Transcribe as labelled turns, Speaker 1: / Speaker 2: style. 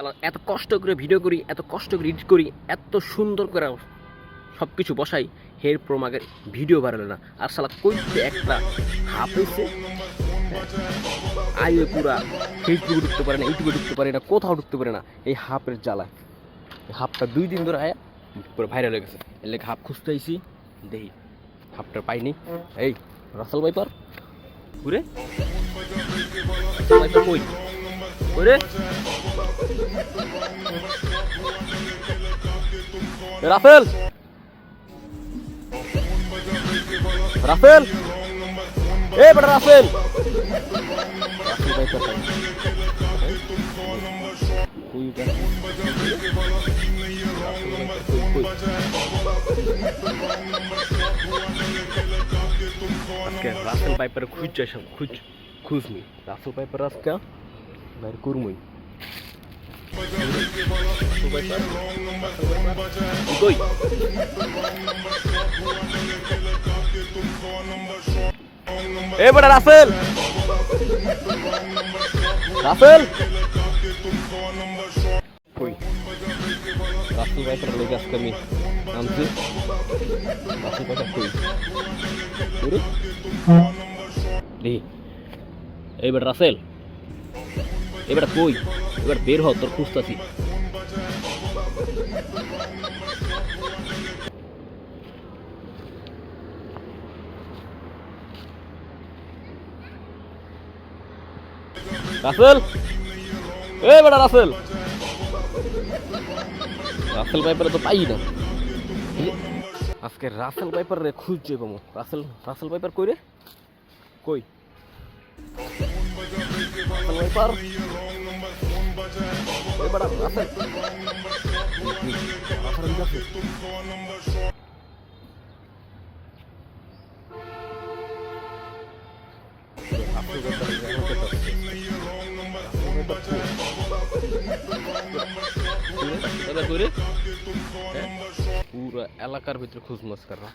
Speaker 1: শালা এত কষ্ট করে ভিডিও করি, এত কষ্ট করে এডিট করি, এত সুন্দর করে সব কিছু বসাই, হের প্রমাগের ভিডিও বাড়ালে না। আর সালা কইতে একটা হাফ হয়েছে আইও পুরা ফেসবুকে ঢুকতে পারে না ইউটিউবে ঢুকতে পারে না, কোথাও ঢুকতে পারে না, এই হাফের জ্বালা। হাফটা দুই দিন ধরে আয়া পুরো ভাইরাল হয়ে গেছে। এর লেগে হাফ খুঁজতে আইসি দেখি, হাফটা পাইনি। এই, রাসেল ভাইপার ঘুরে কই? ওরে? রাফেল। রাফেল। এ বড় রাফেল। রাফেল পাইপার খুঁজ যাইসাম খুঁজ খুঁজনি। রাসেল পাইপার আজকে বাইর করমুই। রাসেল পাইপার, রাসেল পাইপার, কই এ বড় রাসেল রাসেল কই রাসেল ভাইপার লেগে আজকে আমি নামছি রাসেল ভাইপার কই ওরে দেখি এইবার রাসেল এবার কই? এবার বের হ তোর খুঁজতাছি। রাসেল? এ বেটা রাসেল। রাসেল পাইপারে তো পাই না। আজকে রাসেল পাইপার রে খুঁজছে রাসেল রাসেল পাইপার কই রে? কই? রাসেল কাছে রাসেল পাইপার আমাকে তো পুরো এলাকার ভিতরে খুঁজ করা